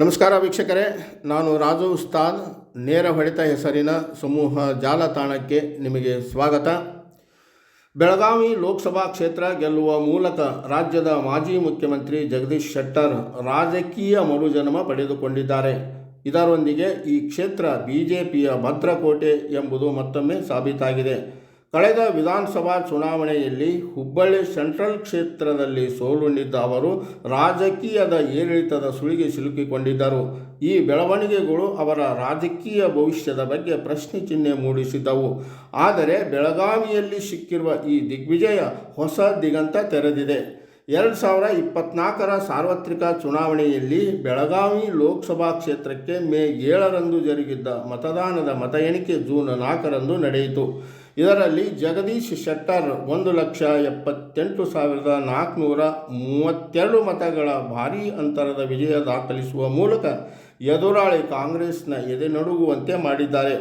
ನಮಸ್ಕಾರ ವೀಕ್ಷಕರೇ, ನಾನು ರಾಜು ಉಸ್ತಾದ್, ನೇರ ಹೊಡೆತ ಹೆಸರಿನ ಸಮೂಹ ಜಾಲತಾಣಕ್ಕೆ ನಿಮಗೆ ಸ್ವಾಗತ. ಬೆಳಗಾವಿ ಲೋಕಸಭಾ ಕ್ಷೇತ್ರ ಗೆಲ್ಲುವ ಮೂಲಕ ರಾಜ್ಯದ ಮಾಜಿ ಮುಖ್ಯಮಂತ್ರಿ ಜಗದೀಶ್ ಶೆಟ್ಟರ್ ರಾಜಕೀಯ ಮರುಜನ್ಮ ಪಡೆದುಕೊಂಡಿದ್ದಾರೆ. ಇದರೊಂದಿಗೆ ಈ ಕ್ಷೇತ್ರ ಬಿಜೆಪಿಯ ಭದ್ರಕೋಟೆ ಎಂಬುದು ಮತ್ತೊಮ್ಮೆ ಸಾಬೀತಾಗಿದೆ. ಕಳೆದ ವಿಧಾನಸಭಾ ಚುನಾವಣೆಯಲ್ಲಿ ಹುಬ್ಬಳ್ಳಿ ಸೆಂಟ್ರಲ್ ಕ್ಷೇತ್ರದಲ್ಲಿ ಸೋಲುಂಡಿದ್ದ ಅವರು ರಾಜಕೀಯದ ಏರಿಳಿತದ ಸುಳಿಗೆ ಸಿಲುಕಿಕೊಂಡಿದ್ದರು. ಈ ಬೆಳವಣಿಗೆಗಳು ಅವರ ರಾಜಕೀಯ ಭವಿಷ್ಯದ ಬಗ್ಗೆ ಪ್ರಶ್ನೆ ಚಿಹ್ನೆ ಮೂಡಿಸಿದ್ದವು. ಆದರೆ ಬೆಳಗಾವಿಯಲ್ಲಿ ಸಿಕ್ಕಿರುವ ಈ ದಿಗ್ವಿಜಯ ಹೊಸ ದಿಗಂತ ತೆರೆದಿದೆ. ಎರಡು ಸಾವಿರ ಇಪ್ಪತ್ನಾಲ್ಕರ ಸಾರ್ವತ್ರಿಕ ಚುನಾವಣೆಯಲ್ಲಿ ಬೆಳಗಾವಿ ಲೋಕಸಭಾ ಕ್ಷೇತ್ರಕ್ಕೆ ಮೇ ಏಳರಂದು ಜರುಗಿದ್ದ ಮತದಾನದ ಮತ ಎಣಿಕೆ ಜೂನ್ ನಾಲ್ಕರಂದು ನಡೆಯಿತು. ಇದರಲ್ಲಿ ಜಗದೀಶ್ ಶೆಟ್ಟರ್ ಒಂದು ಲಕ್ಷ ಎಪ್ಪತ್ತೆಂಟು ಸಾವಿರದ ನಾಲ್ಕುನೂರ ಮೂವತ್ತೆರಡು ಮತಗಳ ಭಾರೀ ಅಂತರದ ವಿಜಯ ದಾಖಲಿಸುವ ಮೂಲಕ ಎದುರಾಳಿ ಕಾಂಗ್ರೆಸ್ನ ಎದೆ ನಡುಗುವಂತೆ ಮಾಡಿದ್ದಾರೆ.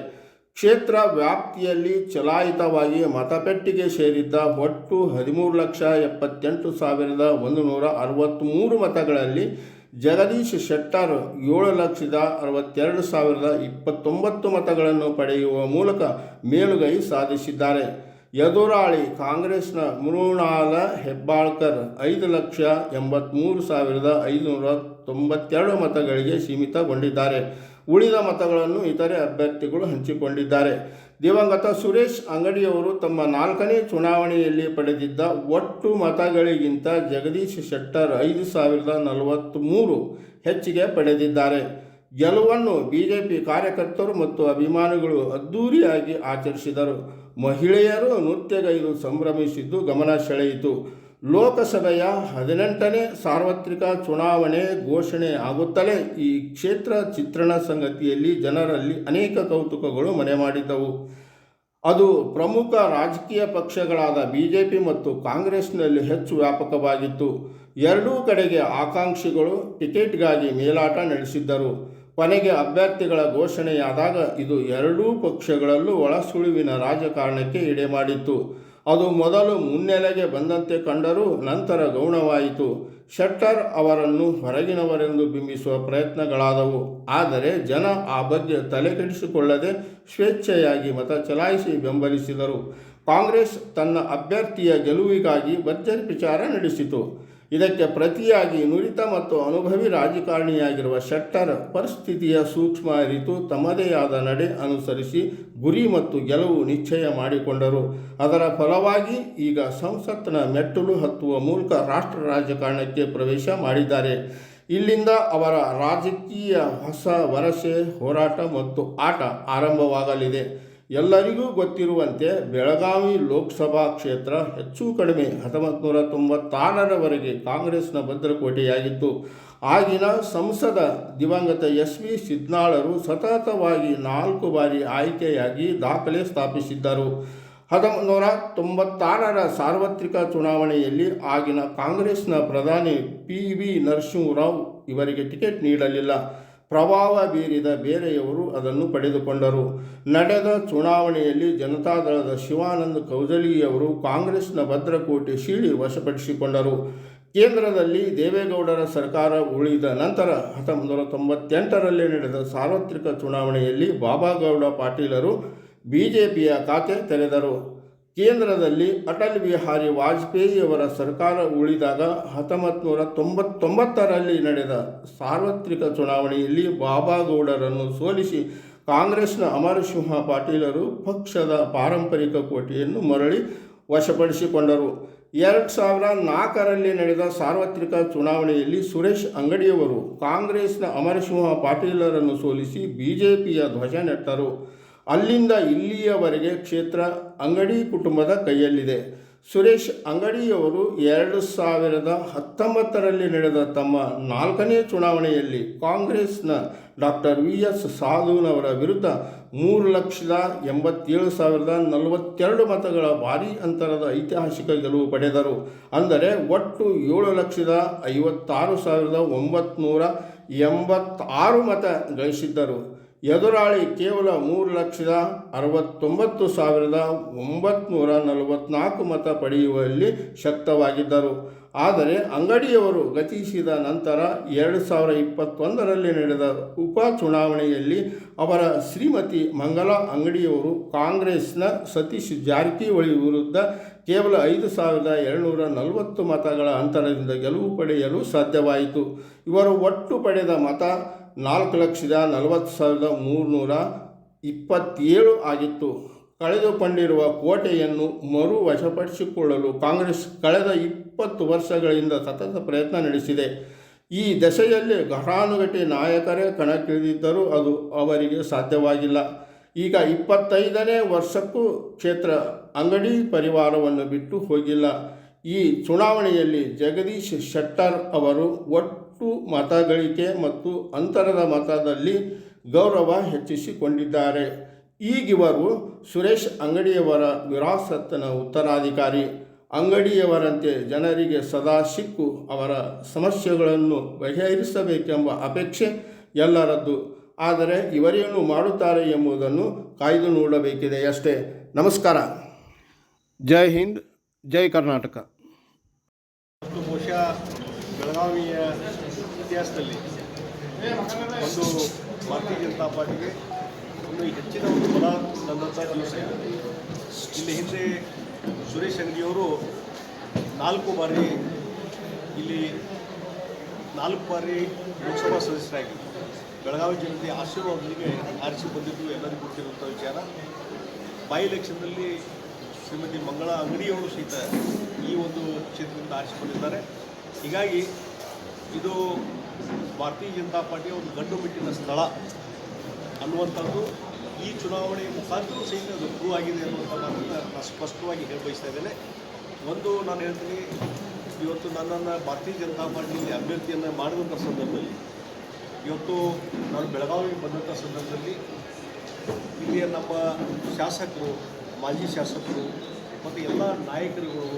ಕ್ಷೇತ್ರ ವ್ಯಾಪ್ತಿಯಲ್ಲಿ ಚಲಾಯಿತವಾಗಿ ಮತಪೆಟ್ಟಿಗೆ ಸೇರಿದ್ದ ಒಟ್ಟು ಹದಿಮೂರು ಲಕ್ಷ ಎಪ್ಪತ್ತೆಂಟು ಸಾವಿರದ ಒಂದು ನೂರ ಅರವತ್ತ್ಮೂರು ಮತಗಳಲ್ಲಿ ಜಗದೀಶ್ ಶೆಟ್ಟರ್ ಏಳು ಲಕ್ಷದ ಅರವತ್ತೆರಡು ಸಾವಿರದ ಇಪ್ಪತ್ತೊಂಬತ್ತು ಮತಗಳನ್ನು ಪಡೆಯುವ ಮೂಲಕ ಮೇಲುಗೈ ಸಾಧಿಸಿದ್ದಾರೆ. ಎದುರಾಳಿ ಕಾಂಗ್ರೆಸ್ನ ಮೃಣಾಲ ಹೆಬ್ಬಾಳ್ಕರ್ ಐದು ಲಕ್ಷ ಎಂಬತ್ತ್ಮೂರು ಸಾವಿರದ ಐದುನೂರ ತೊಂಬತ್ತೆರಡು ಮತಗಳಿಗೆ ಸೀಮಿತಗೊಂಡಿದ್ದಾರೆ. ಉಳಿದ ಮತಗಳನ್ನು ಇತರೆ ಅಭ್ಯರ್ಥಿಗಳು ಹಂಚಿಕೊಂಡಿದ್ದಾರೆ. ದಿವಂಗತ ಸುರೇಶ್ ಅಂಗಡಿಯವರು ತಮ್ಮ ನಾಲ್ಕನೇ ಚುನಾವಣೆಯಲ್ಲಿ ಪಡೆದಿದ್ದ ಒಟ್ಟು ಮತಗಳಿಗಿಂತ ಜಗದೀಶ್ ಶೆಟ್ಟರ್ ಐದು ಸಾವಿರದ ನಲವತ್ತ್ಮೂರು ಹೆಚ್ಚಿಗೆ ಪಡೆದಿದ್ದಾರೆ. ಗೆಲುವನ್ನು ಬಿಜೆಪಿ ಕಾರ್ಯಕರ್ತರು ಮತ್ತು ಅಭಿಮಾನಿಗಳು ಅದ್ಧೂರಿಯಾಗಿ ಆಚರಿಸಿದರು. ಮಹಿಳೆಯರು ನೃತ್ಯಗೈದು ಸಂಭ್ರಮಿಸಿದ್ದು ಗಮನ ಸೆಳೆಯಿತು. ಲೋಕಸಭೆಯ ಹದಿನೆಂಟನೇ ಸಾರ್ವತ್ರಿಕ ಚುನಾವಣೆ ಘೋಷಣೆ ಆಗುತ್ತಲೇ ಈ ಕ್ಷೇತ್ರ ಚಿತ್ರಣ ಸಂಗತಿಯಲ್ಲಿ ಜನರಲ್ಲಿ ಅನೇಕ ಕೌತುಕಗಳು ಮನೆ ಮಾಡಿದ್ದವು. ಅದು ಪ್ರಮುಖ ರಾಜಕೀಯ ಪಕ್ಷಗಳಾದ ಬಿ ಜೆ ಪಿ ಮತ್ತು ಕಾಂಗ್ರೆಸ್ನಲ್ಲಿ ಹೆಚ್ಚು ವ್ಯಾಪಕವಾಗಿತ್ತು. ಎರಡೂ ಕಡೆಗೆ ಆಕಾಂಕ್ಷಿಗಳು ಟಿಕೆಟ್ಗಾಗಿ ಮೇಲಾಟ ನಡೆಸಿದ್ದರು. ಕೊನೆಗೆ ಅಭ್ಯರ್ಥಿಗಳ ಘೋಷಣೆಯಾದಾಗ ಇದು ಎರಡೂ ಪಕ್ಷಗಳಲ್ಲೂ ಒಳಸುಳಿವಿನ ರಾಜಕಾರಣಕ್ಕೆ ಎಡೆ ಮಾಡಿತ್ತು ಅದು ಮೊದಲು ಮುನ್ನೆಲೆಗೆ ಬಂದಂತೆ ಕಂಡರೂ ನಂತರ ಗೌಣವಾಯಿತು. ಶೆಟ್ಟರ್ ಅವರನ್ನು ಹೊರಗಿನವರೆಂದು ಬಿಂಬಿಸುವ ಪ್ರಯತ್ನಗಳಾದವು. ಆದರೆ ಜನ ಆ ಬಗ್ಗೆ ತಲೆಕೆಡಿಸಿಕೊಳ್ಳದೆ ಸ್ವೇಚ್ಛೆಯಾಗಿ ಮತ ಚಲಾಯಿಸಿ ಬೆಂಬಲಿಸಿದರು. ಕಾಂಗ್ರೆಸ್ ತನ್ನ ಅಭ್ಯರ್ಥಿಯ ಗೆಲುವಿಗಾಗಿ ಭರ್ಜರಿ ಪ್ರಚಾರ ನಡೆಸಿತು. ಇದಕ್ಕೆ ಪ್ರತಿಯಾಗಿ ನುರಿತ ಮತ್ತು ಅನುಭವಿ ರಾಜಕಾರಣಿಯಾಗಿರುವ ಶೆಟ್ಟರ್ ಪರಿಸ್ಥಿತಿಯ ಸೂಕ್ಷ್ಮ ಅರಿತು ತಮ್ಮದೇ ಆದ ನಡೆ ಅನುಸರಿಸಿ ಗುರಿ ಮತ್ತು ಗೆಲುವು ನಿಶ್ಚಯ ಮಾಡಿಕೊಂಡರು. ಅದರ ಫಲವಾಗಿ ಈಗ ಸಂಸತ್ನ ಮೆಟ್ಟಲು ಹತ್ತುವ ಮೂಲಕ ರಾಷ್ಟ್ರ ರಾಜಕಾರಣಕ್ಕೆ ಪ್ರವೇಶ ಮಾಡಿದ್ದಾರೆ. ಇಲ್ಲಿಂದ ಅವರ ರಾಜಕೀಯ ಹೊಸ ವರಸೆ, ಹೋರಾಟ ಮತ್ತು ಆಟ ಆರಂಭವಾಗಲಿದೆ. ಎಲ್ಲರಿಗೂ ಗೊತ್ತಿರುವಂತೆ ಬೆಳಗಾವಿ ಲೋಕಸಭಾ ಕ್ಷೇತ್ರ ಹೆಚ್ಚು ಕಡಿಮೆ ಹತ್ತೊಂಬತ್ತು ತೊಂಬತ್ತಾರರವರೆಗೆ ಕಾಂಗ್ರೆಸ್ನ ಭದ್ರಕೋಟೆಯಾಗಿತ್ತು. ಆಗಿನ ಸಂಸದ ದಿವಂಗತ ಎಸ್ ವಿ ಸಿದ್ನಾಳರು ಸತತವಾಗಿ ನಾಲ್ಕು ಬಾರಿ ಆಯ್ಕೆಯಾಗಿ ದಾಖಲೆ ಸ್ಥಾಪಿಸಿದ್ದರು. ಹತ್ತೊಂಬತ್ತು ನೂರ ತೊಂಬತ್ತಾರರ ಸಾರ್ವತ್ರಿಕ ಚುನಾವಣೆಯಲ್ಲಿ ಆಗಿನ ಕಾಂಗ್ರೆಸ್ನ ಪ್ರಧಾನಿ ಪಿ ವಿ ನರಸಿಂಹರಾವ್ ಇವರಿಗೆ ಟಿಕೆಟ್ ನೀಡಲಿಲ್ಲ. ಪ್ರಭಾವ ಬೀರಿದ ಬೇರೆಯವರು ಅದನ್ನು ಪಡೆದುಕೊಂಡರು. ನಡೆದ ಚುನಾವಣೆಯಲ್ಲಿ ಜನತಾದಳದ ಶಿವಾನಂದ ಕೌಜಲಿಯವರು ಕಾಂಗ್ರೆಸ್ನ ಭದ್ರಕೋಟೆ ಶೀಳಿ ವಶಪಡಿಸಿಕೊಂಡರು. ಕೇಂದ್ರದಲ್ಲಿ ದೇವೇಗೌಡರ ಸರ್ಕಾರ ಉಳಿದ ನಂತರ ಹತ್ತೊಂಬತ್ತು ನೂರ ತೊಂಬತ್ತೆಂಟರಲ್ಲಿ ನಡೆದ ಸಾರ್ವತ್ರಿಕ ಚುನಾವಣೆಯಲ್ಲಿ ಬಾಬಾಗೌಡ ಪಾಟೀಲರು ಬಿಜೆಪಿಯ ಖಾತೆ ತೆರೆದರು. ಕೇಂದ್ರದಲ್ಲಿ ಅಟಲ್ ಬಿಹಾರಿ ವಾಜಪೇಯಿಯವರ ಸರ್ಕಾರ ಉಳಿದಾಗ ಹತ್ತೊಂಬತ್ತು ನೂರ ತೊಂಬತ್ತೊಂಬತ್ತರಲ್ಲಿ ನಡೆದ ಸಾರ್ವತ್ರಿಕ ಚುನಾವಣೆಯಲ್ಲಿ ಬಾಬಾಗೌಡರನ್ನು ಸೋಲಿಸಿ ಕಾಂಗ್ರೆಸ್ನ ಅಮರಸಿಂಹ ಪಾಟೀಲರು ಪಕ್ಷದ ಪಾರಂಪರಿಕ ಕೋಟೆಯನ್ನು ಮರಳಿ ವಶಪಡಿಸಿಕೊಂಡರು. ಎರಡು ಸಾವಿರ ನಾಲ್ಕರಲ್ಲಿ ನಡೆದ ಸಾರ್ವತ್ರಿಕ ಚುನಾವಣೆಯಲ್ಲಿ ಸುರೇಶ್ ಅಂಗಡಿಯವರು ಕಾಂಗ್ರೆಸ್ನ ಅಮರಸಿಂಹ ಪಾಟೀಲರನ್ನು ಸೋಲಿಸಿ ಬಿಜೆಪಿಯ ಧ್ವಜ ನೆಟ್ಟರು ಅಲ್ಲಿಂದ ಇಲ್ಲಿಯವರೆಗೆ ಕ್ಷೇತ್ರ ಅಂಗಡಿ ಕುಟುಂಬದ ಕೈಯಲ್ಲಿದೆ. ಸುರೇಶ್ ಅಂಗಡಿಯವರು ಎರಡು ಸಾವಿರದ ಹತ್ತೊಂಬತ್ತರಲ್ಲಿ ನಡೆದ ತಮ್ಮ ನಾಲ್ಕನೇ ಚುನಾವಣೆಯಲ್ಲಿ ಕಾಂಗ್ರೆಸ್ನ ಡಾಕ್ಟರ್ ವಿ ಎಸ್ ಸಾಧುನವರ ವಿರುದ್ಧ ಮೂರು ಲಕ್ಷದ ಎಂಬತ್ತೇಳು ಸಾವಿರದ ನಲವತ್ತೆರಡು ಮತಗಳ ಭಾರೀ ಅಂತರದ ಐತಿಹಾಸಿಕ ಗೆಲುವು ಪಡೆದರು. ಅಂದರೆ ಒಟ್ಟು ಏಳು ಲಕ್ಷದ ಐವತ್ತಾರು ಸಾವಿರದ ಒಂಬತ್ನೂರ ಎಂಬತ್ತಾರು ಮತ ಗಳಿಸಿದ್ದರು. ಎದುರಾಳಿ ಕೇವಲ ಮೂರು ಲಕ್ಷದ ಅರವತ್ತೊಂಬತ್ತು ಸಾವಿರದ ಒಂಬತ್ನೂರ ನಲವತ್ನಾಲ್ಕು ಮತ ಪಡೆಯುವಲ್ಲಿ ಶಕ್ತವಾಗಿದ್ದರು. ಆದರೆ ಅಂಗಡಿಯವರು ಗತಿಸಿದ ನಂತರ ಎರಡು ಸಾವಿರ ಇಪ್ಪತ್ತೊಂದರಲ್ಲಿ ನಡೆದ ಉಪ ಚುನಾವಣೆಯಲ್ಲಿ ಅವರ ಶ್ರೀಮತಿ ಮಂಗಲಾ ಅಂಗಡಿಯವರು ಕಾಂಗ್ರೆಸ್ನ ಸತೀಶ್ ಜಾರಕಿಹೊಳಿ ವಿರುದ್ಧ ಕೇವಲ ಐದು ಸಾವಿರದ ಏಳ್ನೂರ ನಲವತ್ತು ಮತಗಳ ಅಂತರದಿಂದ ಗೆಲುವು ಪಡೆಯಲು ಸಾಧ್ಯವಾಯಿತು. ಇವರು ಒಟ್ಟು ಪಡೆದ ಮತ ನಾಲ್ಕು ಲಕ್ಷದ ನಲವತ್ತು ಸಾವಿರದ ಮೂರುನೂರ ಇಪ್ಪತ್ತೇಳು ಆಗಿತ್ತು. ಕಳೆದುಕೊಂಡಿರುವ ಕೋಟೆಯನ್ನು ಮರು ವಶಪಡಿಸಿಕೊಳ್ಳಲು ಕಾಂಗ್ರೆಸ್ ಕಳೆದ ಇಪ್ಪತ್ತು ವರ್ಷಗಳಿಂದ ಸತತ ಪ್ರಯತ್ನ ನಡೆಸಿದೆ. ಈ ದಶೆಯಲ್ಲಿ ಘಟಾನುಘಟಿ ನಾಯಕರೇ ಕಣಕ್ಕಿಳಿದಿದ್ದರೂ ಅದು ಅವರಿಗೆ ಸಾಧ್ಯವಾಗಿಲ್ಲ. ಈಗ ಇಪ್ಪತ್ತೈದನೇ ವರ್ಷಕ್ಕೂ ಕ್ಷೇತ್ರ ಅಂಗಡಿ ಪರಿವಾರವನ್ನು ಬಿಟ್ಟು ಹೋಗಿಲ್ಲ. ಈ ಚುನಾವಣೆಯಲ್ಲಿ ಜಗದೀಶ್ ಶೆಟ್ಟರ್ ಅವರು ಒಟ್ಟು ಮತಗಳಿಕೆ ಮತ್ತು ಅಂತರದ ಮತದಲ್ಲಿ ಗೌರವ ಹೆಚ್ಚಿಸಿಕೊಂಡಿದ್ದಾರೆ. ಈಗಿವರು ಸುರೇಶ್ ಅಂಗಡಿಯವರ ವಿರಾಸತ್ತಿನ ಉತ್ತರಾಧಿಕಾರಿ. ಅಂಗಡಿಯವರಂತೆ ಜನರಿಗೆ ಸದಾ ಸಿಕ್ಕು ಅವರ ಸಮಸ್ಯೆಗಳನ್ನು ಬಗೆಹರಿಸಬೇಕೆಂಬ ಅಪೇಕ್ಷೆ ಎಲ್ಲರದ್ದು. ಆದರೆ ಇವರೇನು ಮಾಡುತ್ತಾರೆ ಎಂಬುದನ್ನು ಕಾಯ್ದು ನೋಡಬೇಕಿದೆ ಅಷ್ಟೇ. ನಮಸ್ಕಾರ. ಜೈ ಹಿಂದ್, ಜೈ ಕರ್ನಾಟಕ. ಬೆಳಗಾವಿಯ ಇತಿಹಾಸದಲ್ಲಿ ಒಂದು ಭಾರತೀಯ ಜನತಾ ಪಾರ್ಟಿಗೆ ಒಂದು ಹೆಚ್ಚಿನ ಒಂದು ಬಲ ತಂದಂಥ ಕೆಲಸ ಇದೆ. ಇಲ್ಲಿ ಹಿಂದೆ ಸುರೇಶ್ ಅಂಗಡಿಯವರು ನಾಲ್ಕು ಬಾರಿ ಇಲ್ಲಿ ನಾಲ್ಕು ಬಾರಿ ಲೋಕಸಭಾ ಸದಸ್ಯರಾಗಿ ಬೆಳಗಾವಿ ಜನತೆಯ ಆಶೀರ್ವಾದದೊಂದಿಗೆ ಆರಿಸಿ ಬಂದಿದ್ದು ಎಲ್ಲರಿಗೂ ಗೊತ್ತಿರುವಂಥ ವಿಚಾರ. ಬೈ ಎಲೆಕ್ಷನ್ನಲ್ಲಿ ಶ್ರೀಮತಿ ಮಂಗಳ ಅಂಗಡಿಯವರು ಸಹಿತ ಈ ಒಂದು ಕ್ಷೇತ್ರದಿಂದ ಆರಿಸಿಕೊಂಡಿದ್ದಾರೆ ಹೀಗಾಗಿ ಇದು ಭಾರತೀಯ ಜನತಾ ಪಾರ್ಟಿಯ ಒಂದು ಗಂಡು ಮೆಟ್ಟಿನ ಸ್ಥಳ ಅನ್ನುವಂಥದ್ದು ಈ ಚುನಾವಣೆಯ ಮುಖಾಂತರ ಸಹಿತ ಅದು ಪ್ರೂವ್ ಆಗಿದೆ ಅನ್ನುವಂಥ ಮಾತನ್ನು ನಾನು ಸ್ಪಷ್ಟವಾಗಿ ಹೇಳಿ ಬಯಸ್ತಾ ಇದ್ದೇನೆ. ಒಂದು ನಾನು ಹೇಳ್ತೀನಿ, ಇವತ್ತು ನನ್ನನ್ನು ಭಾರತೀಯ ಜನತಾ ಪಾರ್ಟಿಯಲ್ಲಿ ಅಭ್ಯರ್ಥಿಯನ್ನು ಮಾಡಿದಂಥ ಸಂದರ್ಭದಲ್ಲಿ, ಇವತ್ತು ನಾನು ಬೆಳಗಾವಿಗೆ ಬಂದಂಥ ಸಂದರ್ಭದಲ್ಲಿ ಇಲ್ಲಿಯ ನಮ್ಮ ಶಾಸಕರು, ಮಾಜಿ ಶಾಸಕರು ಮತ್ತು ಎಲ್ಲ ನಾಯಕರುಗಳು,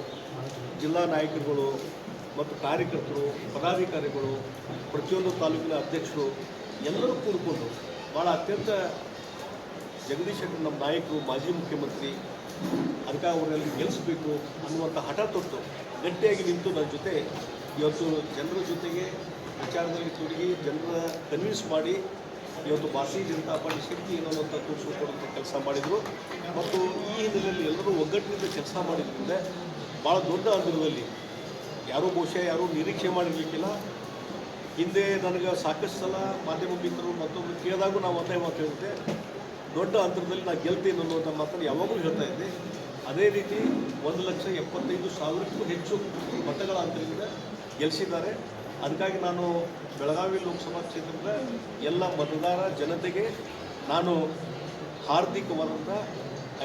ಜಿಲ್ಲಾ ನಾಯಕರುಗಳು ಮತ್ತು ಕಾರ್ಯಕರ್ತರು, ಪದಾಧಿಕಾರಿಗಳು, ಪ್ರತಿಯೊಂದು ತಾಲೂಕಿನ ಅಧ್ಯಕ್ಷರು ಎಲ್ಲರೂ ಕೂಡಿಕೊಂಡು ಭಾಳ ಅತ್ಯಂತ ಜಗದೀಶ್ ಶೆಟ್ಟರ್ ನಮ್ಮ ನಾಯಕರು, ಮಾಜಿ ಮುಖ್ಯಮಂತ್ರಿ ಅದಕ್ಕೆ ಅವರಲ್ಲಿ ಗೆಲ್ಲಿಸ್ಬೇಕು ಅನ್ನುವಂಥ ಹಠ ತೊಟ್ಟು ಗಟ್ಟಿಯಾಗಿ ನಿಂತು ನನ್ನ ಜೊತೆ ಇವತ್ತು ಜನರ ಜೊತೆಗೆ ವಿಚಾರದಲ್ಲಿ ತೊಡಗಿ ಜನರ ಕನ್ವಿನ್ಸ್ ಮಾಡಿ ಇವತ್ತು ಭಾರತೀಯ ಜನತಾ ಪಾರ್ಟಿ ಶಕ್ತಿ ಏನು ಅಂತ ತೋರಿಸಿಕೊಡುವಂಥ ಕೆಲಸ ಮಾಡಿದರು. ಮತ್ತು ಈ ಹಿನ್ನೆಲೆಯಲ್ಲಿ ಎಲ್ಲರೂ ಒಗ್ಗಟ್ಟಿನಿಂದ ಕೆಲಸ ಮಾಡಿದ್ರಿಂದ ಭಾಳ ದೊಡ್ಡ ಅಂತರದಲ್ಲಿ ಯಾರೂ ಬಹುಶಃ ಯಾರೂ ನಿರೀಕ್ಷೆ ಮಾಡಿರಲಿಕ್ಕಿಲ್ಲ. ಹಿಂದೆ ನನಗೆ ಸಾಕಷ್ಟು ಸಲ ಮಾಧ್ಯಮ ಮಿತ್ರರು ಮತ್ತೊಬ್ಬರು ಕೇಳಿದಾಗೂ ನಾವು ಒಂದೇ ಮಾತು ದೊಡ್ಡ ಅಂತರದಲ್ಲಿ ನಾನು ಗೆಲ್ತೀನಿ ಅನ್ನುವಂಥ ಮಾತನ್ನು ಯಾವಾಗಲೂ ಹೇಳ್ತಾ ಇದ್ದೆ. ಅದೇ ರೀತಿ ಒಂದು ಲಕ್ಷ ಎಪ್ಪತ್ತೈದು ಸಾವಿರಕ್ಕೂ ಹೆಚ್ಚು ಮತಗಳ ಅಂತರದಿಂದ ಗೆಲ್ಲಿಸಿದ್ದಾರೆ ಅದಕ್ಕಾಗಿ ನಾನು ಬೆಳಗಾವಿ ಲೋಕಸಭಾ ಕ್ಷೇತ್ರದ ಎಲ್ಲ ಮತದಾರ ಜನತೆಗೆ ನಾನು ಹಾರ್ದಿಕವಾದಂಥ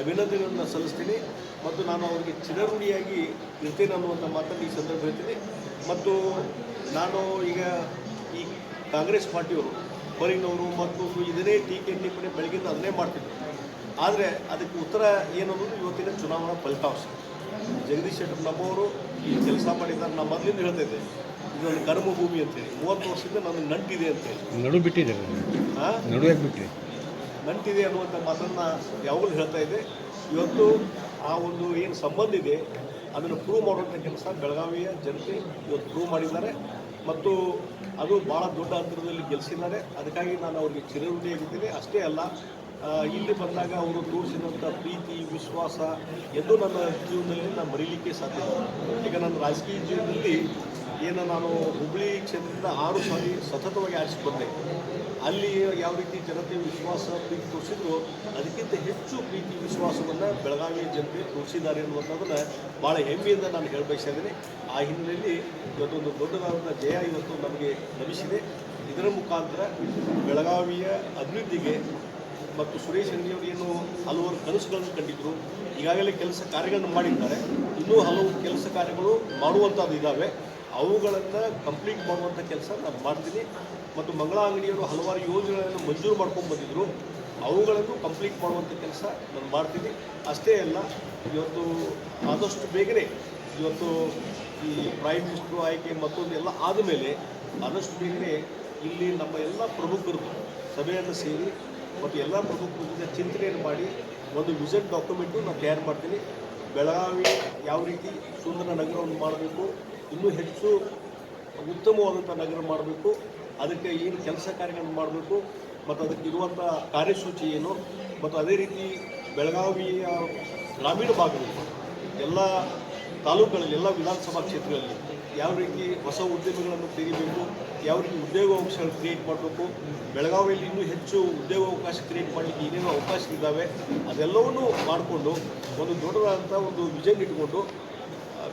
ಅಭಿನಂದನೆಗಳನ್ನು ಸಲ್ಲಿಸ್ತೀನಿ. ಮತ್ತು ನಾನು ಅವರಿಗೆ ಚಿರಋಣಿಯಾಗಿ ಇರ್ತೇನೆ ಅನ್ನುವಂಥ ಮಾತನ್ನು ಈ ಸಂದರ್ಭ ಹೇಳ್ತೀನಿ. ಮತ್ತು ನಾನು ಈಗ ಈ ಕಾಂಗ್ರೆಸ್ ಪಾರ್ಟಿಯವರು ಹೊರಗಿನವರು ಮತ್ತು ಇದನ್ನೇ ಟೀಕೆ ಟಿಪ್ಪಣಿ ಬೆಳಗಿಂದ ಅದನ್ನೇ ಮಾಡ್ತೀನಿ ಆದರೆ ಅದಕ್ಕೆ ಉತ್ತರ ಏನನ್ನೋದು ಇವತ್ತಿನ ಚುನಾವಣಾ ಫಲಿತಾಂಶ. ಜಗದೀಶ್ ಶೆಟ್ಟರ್ ನಮ್ಮವರು ಈ ಕೆಲಸ ಮಾಡಿದ್ದಾರೆ ನಾನು ಮೊದಲಿಂದ ಹೇಳ್ತಿದ್ದೆ ಇದೊಂದು. ಕರ್ಮಭೂಮಿ ಅಂತೇಳಿ ಮೂವತ್ತು ವರ್ಷದಿಂದ ನನಗೆ ನಂಟಿದೆ ಅಂತೇಳಿ ನಡು ಬಿಟ್ಟಿದ್ದಾರೆ ಹಾಂ ನಡು ಬಿಟ್ಟಿದೆ. ನಂಟಿದೆ ಅನ್ನುವಂಥ ಮಾತನ್ನು ಯಾವಾಗಲೂ ಹೇಳ್ತಾ ಇದ್ದೆ. ಇವತ್ತು ಆ ಒಂದು ಏನು ಸಂಬಂಧ ಇದೆ, ಅದನ್ನು ಪ್ರೂವ್ ಮಾಡುವಂಥ ಕೆಲಸ ಬೆಳಗಾವಿಯ ಜನತೆ ಇವತ್ತು ಪ್ರೂವ್ ಮಾಡಿದ್ದಾರೆ. ಮತ್ತು ಅದು ಭಾಳ ದೊಡ್ಡ ಅಂತರದಲ್ಲಿ ಗೆಲ್ಲಿಸಿದ್ದಾರೆ ಅದಕ್ಕಾಗಿ ನಾನು ಅವರಿಗೆ ಚಿರಋಣಿಯಾಗಿದ್ದೇನೆ ಅಷ್ಟೇ ಅಲ್ಲ ಇಲ್ಲಿ ಬಂದಾಗ ಅವರು ತೋರಿಸಿದಂಥ ಪ್ರೀತಿ, ವಿಶ್ವಾಸ ಎಂದು ನನ್ನ ಜೀವನದಲ್ಲಿ ನಾನು ಮರೀಲಿಕ್ಕೆ ಸಾಧ್ಯ ಈಗ ನನ್ನ ರಾಜಕೀಯ ಜೀವನದಲ್ಲಿ ಏನು ನಾನು ಹುಬ್ಬಳ್ಳಿ ಕ್ಷೇತ್ರದಿಂದ ಆರು ಸಾರಿ ಸತತವಾಗಿ ಆರಿಸಿ ಅಲ್ಲಿ ಯಾವ ರೀತಿ ಜನತೆ ವಿಶ್ವಾಸ ಪ್ರೀತಿ ತೋರಿಸಿದ್ರು ಅದಕ್ಕಿಂತ ಹೆಚ್ಚು ಪ್ರೀತಿ ವಿಶ್ವಾಸವನ್ನು ಬೆಳಗಾವಿಯ ಜನತೆ ತೋರಿಸಿದ್ದಾರೆ ಅನ್ನುವಂಥದ್ದನ್ನು ಭಾಳ ಹೆಮ್ಮೆಯಿಂದ ನಾನು ಹೇಳಬಯಸಿದ್ದೀನಿ ಆ ಹಿನ್ನೆಲೆಯಲ್ಲಿ ಇವತ್ತೊಂದು ದೊಡ್ಡದಾದಂಥ ಜಯ ಇವತ್ತು ನಮಗೆ ಲಭಿಸಿದೆ. ಇದರ ಮುಖಾಂತರ ಬೆಳಗಾವಿಯ ಅಭಿವೃದ್ಧಿಗೆ ಮತ್ತು ಸುರೇಶ್ ಅಂಗಡಿಯವರು ಏನು ಹಲವಾರು ಕನಸುಗಳನ್ನು ಕಂಡಿದ್ದರು ಈಗಾಗಲೇ ಕೆಲಸ ಕಾರ್ಯಗಳನ್ನು ಮಾಡಿದ್ದಾರೆ. ಇನ್ನೂ ಹಲವು ಕೆಲಸ ಕಾರ್ಯಗಳು ಮಾಡುವಂಥದ್ದು ಇದ್ದಾವೆ ಅವುಗಳನ್ನು ಕಂಪ್ಲೀಟ್ ಮಾಡುವಂಥ ಕೆಲಸ ನಾನು ಮಾಡ್ತೀನಿ. ಮತ್ತು ಮಂಗಳ ಅಂಗಡಿಯವರು ಹಲವಾರು ಯೋಜನೆಗಳನ್ನು ಮಂಜೂರು ಮಾಡ್ಕೊಂಡು ಬಂದಿದ್ದರು ಅವುಗಳನ್ನು ಕಂಪ್ಲೀಟ್ ಮಾಡುವಂಥ ಕೆಲಸ ನಾನು ಮಾಡ್ತೀನಿ. ಅಷ್ಟೇ ಅಲ್ಲ, ಇವತ್ತು ಆದಷ್ಟು ಬೇಗನೆ ಇವತ್ತು ಈ ಪ್ರೈಮ್ ಮಿನಿಸ್ಟ್ರು ಆಯ್ಕೆ ಮತ್ತೊಂದು ಎಲ್ಲ ಆದಮೇಲೆ ಆದಷ್ಟು ಬೇಗನೆ ಇಲ್ಲಿ ನಮ್ಮ ಎಲ್ಲ ಪ್ರಮುಖರು ಸಭೆಯನ್ನು ಸೇರಿ ಮತ್ತು ಎಲ್ಲ ಪ್ರಮುಖರ ಜೊತೆ ಚಿಂತನೆಯನ್ನು ಮಾಡಿ ಒಂದು ವಿಷನ್ ಡಾಕ್ಯುಮೆಂಟು ನಾನು ತಯಾರು ಮಾಡ್ತೀನಿ. ಬೆಳಗಾವಿ ಯಾವ ರೀತಿ ಸುಂದರ ನಗರವನ್ನು ಮಾಡಬೇಕು, ಇನ್ನೂ ಹೆಚ್ಚು ಉತ್ತಮವಾದಂಥ ನಗರ ಮಾಡಬೇಕು, ಅದಕ್ಕೆ ಏನು ಕೆಲಸ ಕಾರ್ಯಗಳನ್ನು ಮಾಡಬೇಕು ಮತ್ತು ಅದಕ್ಕೆ ಇರುವಂಥ ಕಾರ್ಯಸೂಚಿ ಏನು? ಮತ್ತು ಅದೇ ರೀತಿ ಬೆಳಗಾವಿಯ ಗ್ರಾಮೀಣ ಭಾಗದಲ್ಲಿ ಎಲ್ಲ ತಾಲೂಕುಗಳಲ್ಲಿ, ಎಲ್ಲ ವಿಧಾನಸಭಾ ಕ್ಷೇತ್ರಗಳಲ್ಲಿ ಯಾವ ರೀತಿ ಹೊಸ ಉದ್ಯಮಗಳನ್ನು ತೆಗಿಬೇಕು, ಯಾವ ರೀತಿ ಉದ್ಯೋಗಾವಕಾಶಗಳು ಕ್ರಿಯೇಟ್ ಮಾಡಬೇಕು, ಬೆಳಗಾವಿಯಲ್ಲಿ ಇನ್ನೂ ಹೆಚ್ಚು ಉದ್ಯೋಗಾವಕಾಶ ಕ್ರಿಯೇಟ್ ಮಾಡಲಿಕ್ಕೆ ಏನೇನು ಅವಕಾಶಗಳಿದ್ದಾವೆ, ಅದೆಲ್ಲವನ್ನೂ ಮಾಡಿಕೊಂಡು ಒಂದು ದೊಡ್ಡದಾದಂಥ ಒಂದು ವಿಷನ್ ಇಟ್ಕೊಂಡು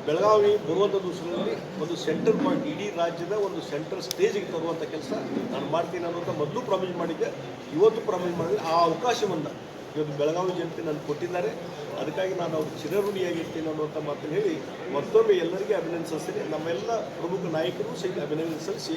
ಬೆಳಗಾವಿ ಬರುವಂಥ ದಿವಸಗಳಲ್ಲಿ ಒಂದು ಸೆಂಟರ್ ಪಾಯಿಂಟ್ ಇಡೀ ರಾಜ್ಯದ ಒಂದು ಸೆಂಟರ್ ಸ್ಟೇಜಿಗೆ ತರುವಂಥ ಕೆಲಸ ನಾನು ಮಾಡ್ತೀನಿ ಅನ್ನೋಂಥ ಮೊದಲು ಪ್ರಾಮಿಸ್ ಮಾಡಿದ್ದೆ. ಇವತ್ತು ಪ್ರಾಮಿಸ್ ಮಾಡಿದ್ರೆ ಆ ಅವಕಾಶವನ್ನು ಇವತ್ತು ಬೆಳಗಾವಿ ಜನತೆ ನಾನು ಕೊಟ್ಟಿದ್ದಾರೆ. ಅದಕ್ಕಾಗಿ ನಾನು ಅವ್ರ ಚಿರಋಣಿಯಾಗಿರ್ತೀನಿ ಅನ್ನುವಂಥ ಮಾತನ್ನು ಹೇಳಿ ಮತ್ತೊಮ್ಮೆ ಎಲ್ಲರಿಗೆ ಅಭಿನಂದಿಸ್ತೀನಿ ನಮ್ಮೆಲ್ಲ ಪ್ರಮುಖ ನಾಯಕರು ಸಹಿತ ಸಲ್ಲಿಸಿ